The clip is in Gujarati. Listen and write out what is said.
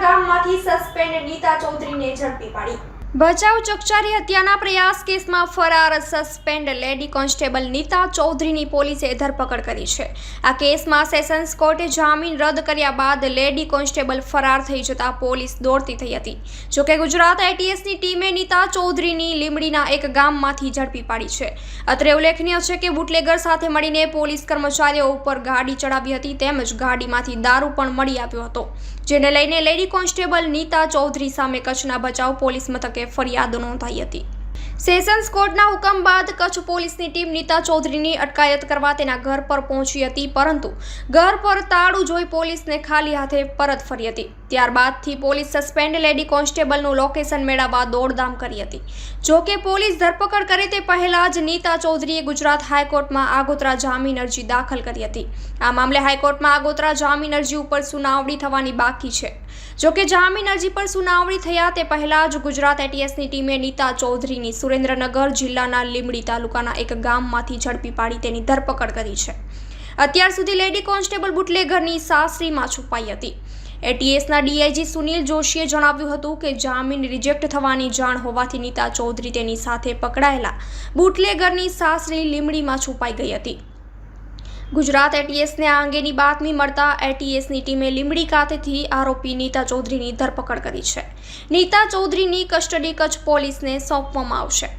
ગામમાંથી સસ્પેન્ડ નીતા ચૌધરીને ઝડપી પાડી. ભચાઉ ચકચારી હત્યાના પ્રયાસ કેસમાં ફરાર સસ્પેન્ડ લેડી કોન્સ્ટેબલ નીતા ચૌધરીની પોલીસે ધરપકડ કરી છે. આ કેસમાં સેશન્સ કોર્ટે જામીન રદ કર્યા બાદ લેડી કોન્સ્ટેબલ ફરાર થઈ જતા પોલીસ દોડતી થઈ હતી. જોકે ગુજરાત એટીએસની ટીમે નીતા ચૌધરીની લીમડીના એક ગામમાંથી ઝડપી પાડી છે. અત્રે ઉલ્લેખનીય છે કે બુટલેગર સાથે મળીને પોલીસ કર્મચારીઓ ઉપર ગાડી ચડાવી હતી તેમજ ગાડીમાંથી દારૂ પણ મળી આવ્યો હતો. જેને લઈને લેડી કોન્સ્ટેબલ નીતા ચૌધરી સામે કચ્છના બચાવ પોલીસ મથકે ફરિયાદ નોંધાઈ હતી. સેશન્સ કોર્ટના હુકમ બાદ કચ્છ પોલીસની ટીમ નીતા ચૌધરીની અટકાયત કરવા તેના ઘર પર પહોંચી હતી, પરંતુ ઘર પર તાળું જોઈ પોલીસને ખાલી હાથે પરત ફરી હતી. ત્યારબાદથી પોલીસ સસ્પેન્ડ લેડી કોન્સ્ટેબલનું લોકેશન મેળવવા દોડધામ કરી હતી. જો કે પોલીસ ધરપકડ કરે તે પહેલાં જ નીતા ચૌધરીએ ગુજરાત હાઈકોર્ટમાં આગોતરા જામીન અરજી દાખલ કરી હતી. આ મામલે હાઈકોર્ટમાં આગોતરા જામીન અરજી ઉપર સુનાવણી થવાની બાકી છે. જો કે જામીન અરજી પર સુનાવણી થયા તે પહેલાં જ ગુજરાત એટીએસની ટીમે નીતા ચૌધરીની સુરેન્દ્રનગર જિલ્લાના લીમડી તાલુકાના એક ગામમાંથી ઝડપી પાડી તેની ધરપકડ કરી છે. અત્યાર સુધી લેડી કોન્સ્ટેબલ બુટલેગરની સાસરીમાં છુપાઈ હતી. એટીએસના ડીઆઈજી સુનિલ જોશીએ જણાવ્યું હતું કે જામીન રિજેક્ટ થવાની જાણ હોવાથી નીતા ચૌધરી તેની સાથે પકડાયેલા. બુટલેગરની સાસરી લીમડીમાં છુપાઈ ગઈ હતી. ગુજરાત એટીએસને આ અંગેની બાતમી મળતા એટીએસની ટીમે લીંબડી ખાતેથી આરોપી નીતા ચૌધરીની ધરપકડ કરી છે. નીતા ચૌધરીની કસ્ટડી કચ્છ પોલીસને સોંપવામાં આવશે.